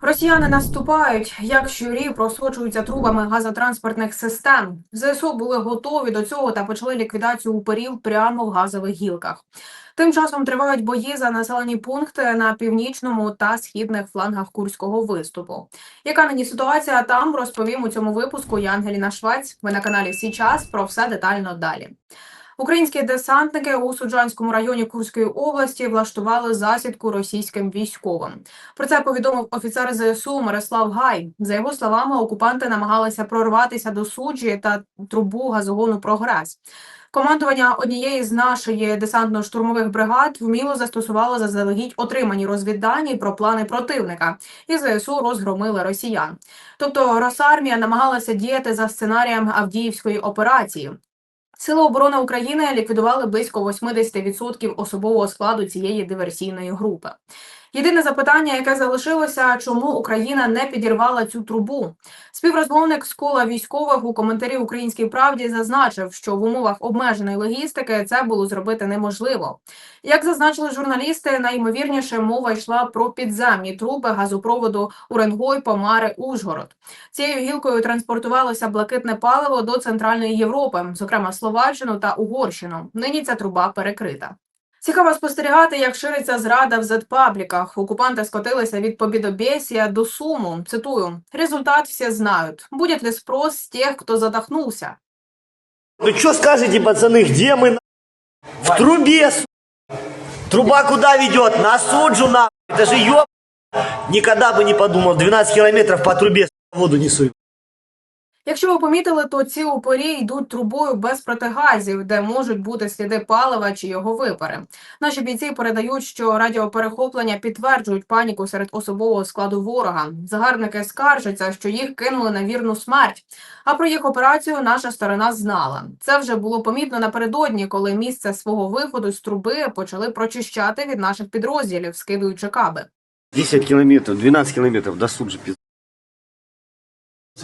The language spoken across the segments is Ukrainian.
Росіяни наступають, як щурі просочуються трубами газотранспортних систем. ЗСУ були готові до цього та почали ліквідацію упорів прямо в газових гілках. Тим часом тривають бої за населені пункти на північному та східних флангах курського виступу. Яка нині ситуація там розповім у цьому випуску. Я Ангеліна Швець. Ви на каналі Січас. Про все детально далі. Українські десантники у Суджанському районі Курської області влаштували засідку російським військовим. Про це повідомив офіцер ЗСУ Мирослав Гай. За його словами, окупанти намагалися прорватися до суджі та трубу газогону Прогрес. Командування однієї з нашої десантно-штурмових бригад вміло застосувало заздалегідь отримані розвіддані про плани противника, і ЗСУ розгромили росіян. Тобто Росармія намагалася діяти за сценарієм Авдіївської операції. Сили оборони України ліквідували близько 80% особового складу цієї диверсійної групи. Єдине запитання, яке залишилося, чому Україна не підірвала цю трубу? Співрозмовник з кола військових у коментарі Українській правді зазначив, що в умовах обмеженої логістики це було зробити неможливо. Як зазначили журналісти, найімовірніше мова йшла про підземні труби газопроводу Уренгой, Помари, Ужгород. Цією гілкою транспортувалося блакитне паливо до Центральної Європи, зокрема Словаччину та Угорщину. Нині ця труба перекрита. Цікаво спостерігати, як шириться зрада в зетпабліках. Окупанти скотилися від побідобєсія до суму. Цитую: результат всі знають. Будет ли спрос з тих, хто задохнувся? Ну что скажете, пацаны, где мы? на- В трубе, с***. Труба куда ведет? На суджу, на. Это же ёб... Никогда бы не подумал, 12 километров по трубе с***, воду несу. Якщо ви помітили, то ці упорі йдуть трубою без протигазів, де можуть бути сліди палива чи його випари. Наші бійці передають, що радіоперехоплення підтверджують паніку серед особового складу ворога. Загарбники скаржаться, що їх кинули на вірну смерть. А про їх операцію наша сторона знала. Це вже було помітно напередодні, коли місце свого виходу з труби почали прочищати від наших підрозділів, скидуючи каби. 10 километров, 12 километров до суджи, пиз-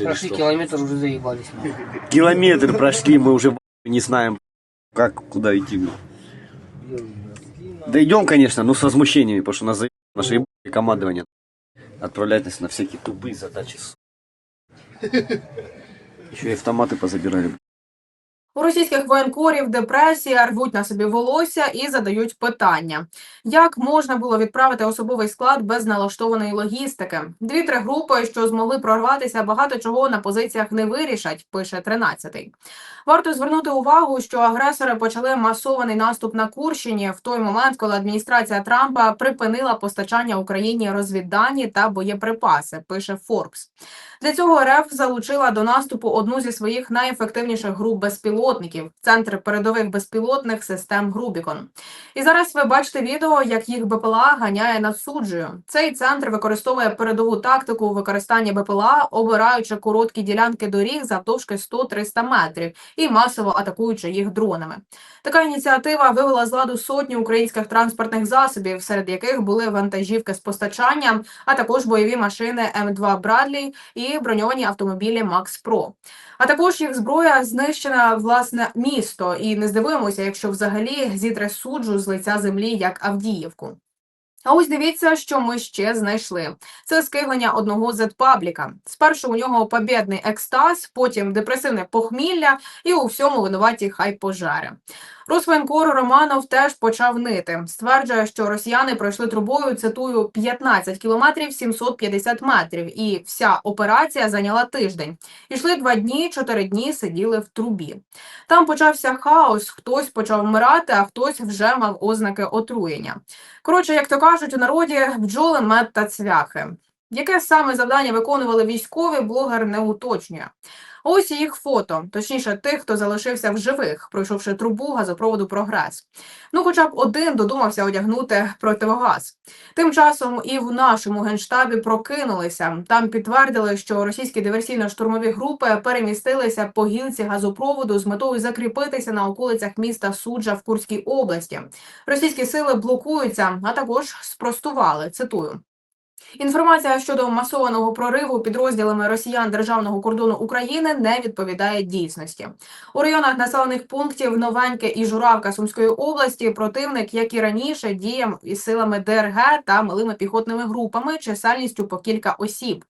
Прошли километр, уже заебались. Километр прошли, мы уже не знаем, как, куда идти. Да идем, конечно, но с возмущениями, потому что нас за наше ебаное командование отправлять нас на всякие тупые задачи. Еще и автоматы позабирали. У російських воєнкорів депресія рвуть на собі волосся і задають питання: як можна було відправити особовий склад без налаштованої логістики? Дві-три групи, що змогли прорватися, багато чого на позиціях не вирішать. Пише 13-й. Варто звернути увагу, що агресори почали масований наступ на Курщині в той момент, коли адміністрація Трампа припинила постачання Україні розвіддані та боєприпаси. Пише Форбс. Для цього РФ залучила до наступу одну зі своїх найефективніших груп безпілотників центр передових безпілотних систем Грубікон. І зараз ви бачите відео, як їх БПЛА ганяє над суджею. Цей центр використовує передову тактику використання БПЛА, обираючи короткі ділянки доріг завдовжки 100-300 метрів і масово атакуючи їх дронами. Така ініціатива вивела з ладу сотні українських транспортних засобів, серед яких були вантажівки з постачанням, а також бойові машини М2 Брадлі і броньовані автомобілі Макс Про. А також їх зброя знищена власне місто, і не здивуємося, якщо взагалі зітре суджу з лиця землі як Авдіївку. А ось дивіться, що ми ще знайшли. Це скиглення одного зетпабліка. Спершу у нього побєдний екстаз, потім депресивне похмілля, і у всьому винуваті хай пожари. Росвоєнкор Романов теж почав нити. Стверджує, що росіяни пройшли трубою, цитую, 15 кілометрів 750 метрів, і вся операція зайняла тиждень. Ішли два дні, чотири дні сиділи в трубі. Там почався хаос, хтось почав вмирати, а хтось вже мав ознаки отруєння. Коротше, як то кажуть у народі, бджоли, мед та цвяхи. Яке саме завдання виконували військові, блогер не уточнює. Ось їх фото, точніше, тих, хто залишився в живих, пройшовши трубу газопроводу Прогрес. Ну, хоча б один додумався одягнути противогаз. Тим часом і в нашому генштабі прокинулися. Там підтвердили, що російські диверсійно-штурмові групи перемістилися по гілці газопроводу з метою закріпитися на околицях міста Суджа в Курській області. Російські сили блокуються, а також спростували. Цитую. Інформація щодо масованого прориву підрозділами росіян державного кордону України не відповідає дійсності. У районах населених пунктів Новеньке і Журавка Сумської області противник, як і раніше, діяв із силами ДРГ та малими піхотними групами чисельністю по кілька осіб.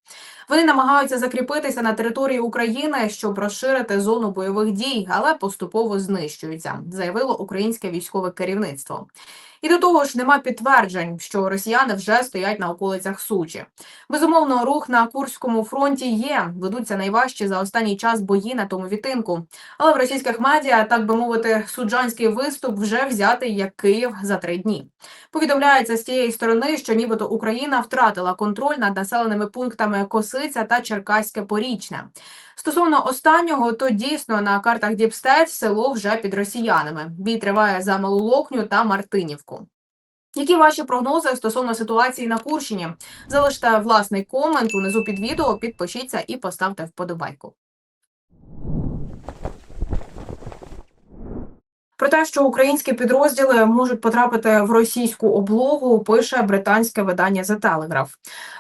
Вони намагаються закріпитися на території України, щоб розширити зону бойових дій, але поступово знищуються, заявило українське військове керівництво. І до того ж, нема підтверджень, що росіяни вже стоять на околицях Сучі. Безумовно, рух на Курському фронті є. Ведуться найважчі за останній час бої на тому відтинку. Але в російських медіа, так би мовити, суджанський виступ вже взятий як Київ за три дні. Повідомляється з тієї сторони, що нібито Україна втратила контроль над населеними пунктами Косиця та Черкаське Порічне. Стосовно останнього, то дійсно на картах Діпстет село вже під росіянами. Бій триває за Малолокню та Мартинівку. Які ваші прогнози стосовно ситуації на Курщині? Залиште власний комент унизу під відео, підпишіться і поставте вподобайку. Про те, що українські підрозділи можуть потрапити в російську облогу, пише британське видання The Telegraph.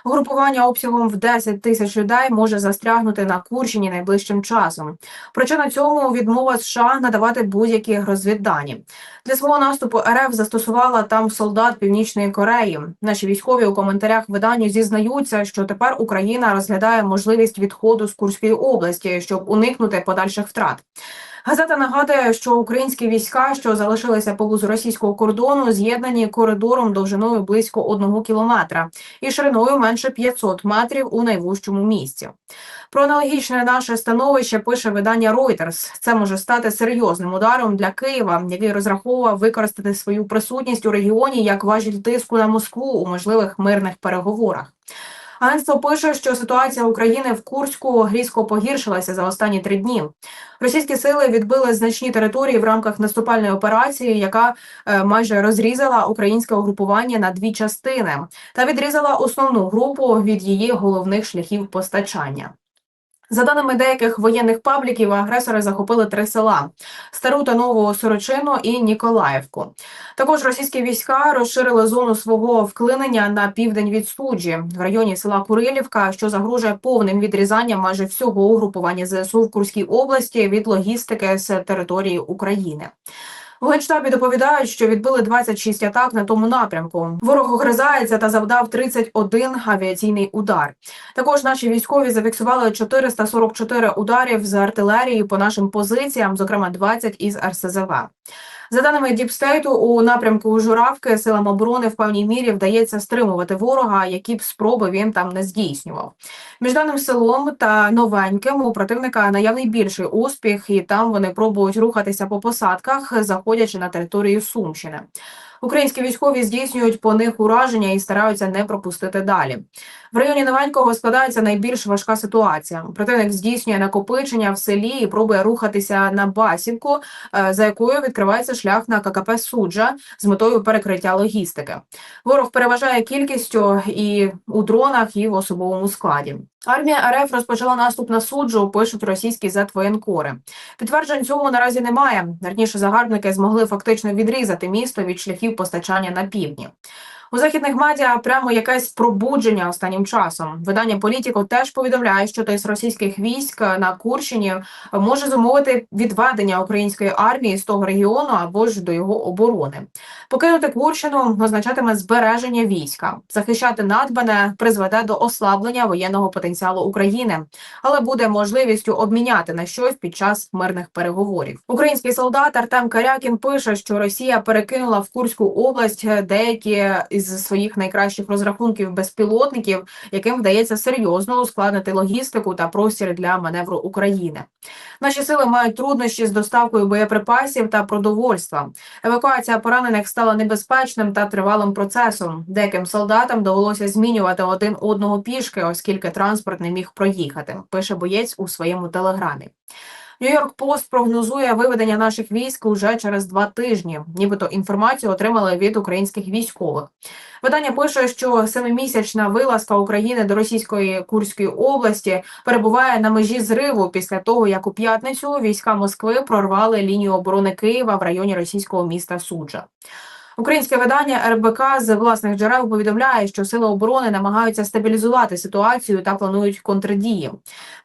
Групування обсягом в 10 тисяч людей може застрягнути на Курщині найближчим часом. Причина цьому відмова США надавати будь-які розвіддані. Для свого наступу РФ застосувала там солдат Північної Кореї. Наші військові у коментарях виданню зізнаються, що тепер Україна розглядає можливість відходу з Курської області, щоб уникнути подальших втрат. Газета нагадує, що українські війська, що залишилися поблизу російського кордону, з'єднані коридором довжиною близько одного кілометра і шириною менше 500 метрів у найвужчому місці. Про аналогічне наше становище пише видання Reuters. Це може стати серйозним ударом для Києва, який розраховував використати свою присутність у регіоні як важіль тиску на Москву у можливих мирних переговорах. Агентство пише, що ситуація України в Курську різко погіршилася за останні три дні. Російські сили відбили значні території в рамках наступальної операції, яка е, майже розрізала українське угрупування на дві частини та відрізала основну групу від її головних шляхів постачання. За даними деяких воєнних пабліків, агресори захопили три села: Стару та Нову Сорочину і Ніколаївку. Також російські війська розширили зону свого вклинення на південь від Суджі в районі села Курилівка, що загрожує повним відрізанням майже всього угрупування ЗСУ в Курській області від логістики з території України. У генштабі доповідають, що відбили 26 атак на тому напрямку. Ворог огризається та завдав 31 авіаційний удар. Також наші військові зафіксували 444 ударів з артилерії по нашим позиціям, зокрема 20 із РСЗВ. За даними Діпстейту, у напрямку Журавки силам оборони в певній мірі вдається стримувати ворога, які б спроби він там не здійснював. Між даним селом та новеньким у противника наявний більший успіх, і там вони пробують рухатися по посадках, заходячи на територію Сумщини. Українські військові здійснюють по них ураження і стараються не пропустити далі. В районі Новенького складається найбільш важка ситуація. Противник здійснює накопичення в селі і пробує рухатися на Басівку, е, за якою відкривається шлях на ККП Суджа з метою перекриття логістики. Ворог переважає кількістю і у дронах, і в особовому складі. Армія РФ розпочала наступ на суджу, пишуть російські зетвоєнкори. Підтверджень цьому наразі немає. Раніше загарбники змогли фактично відрізати місто від шляхів постачання на півдні. У західних медіа прямо якесь пробудження останнім часом. Видання Політіко теж повідомляє, що тиск російських військ на Курщині може зумовити відведення української армії з того регіону або ж до його оборони. Покинути Курщину означатиме збереження війська, захищати надбане призведе до ослаблення воєнного потенціалу України, але буде можливістю обміняти на щось під час мирних переговорів. Український солдат Артем Карякін пише, що Росія перекинула в Курську область деякі із своїх найкращих розрахунків безпілотників, яким вдається серйозно ускладнити логістику та простір для маневру України. Наші сили мають труднощі з доставкою боєприпасів та продовольства. Евакуація поранених стала небезпечним та тривалим процесом. Деяким солдатам довелося змінювати один одного пішки, оскільки транспорт не міг проїхати. Пише боєць у своєму телеграмі. Нью-Йорк Пост прогнозує виведення наших військ уже через два тижні. Нібито інформацію отримали від українських військових. Видання пише, що семимісячна вилазка України до російської Курської області перебуває на межі зриву після того, як у п'ятницю війська Москви прорвали лінію оборони Києва в районі російського міста Суджа. Українське видання РБК з власних джерел повідомляє, що сили оборони намагаються стабілізувати ситуацію та планують контрдії.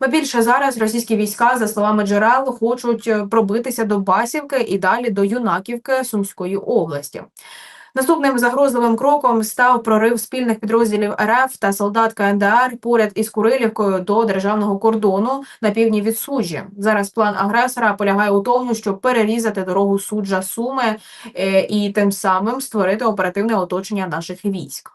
Ба більше зараз російські війська, за словами джерел, хочуть пробитися до Басівки і далі до Юнаківки Сумської області. Наступним загрозливим кроком став прорив спільних підрозділів РФ та солдат КНДР поряд із Курилівкою до державного кордону на півдні від суджі. Зараз план агресора полягає у тому, щоб перерізати дорогу суджа Суми е, і тим самим створити оперативне оточення наших військ.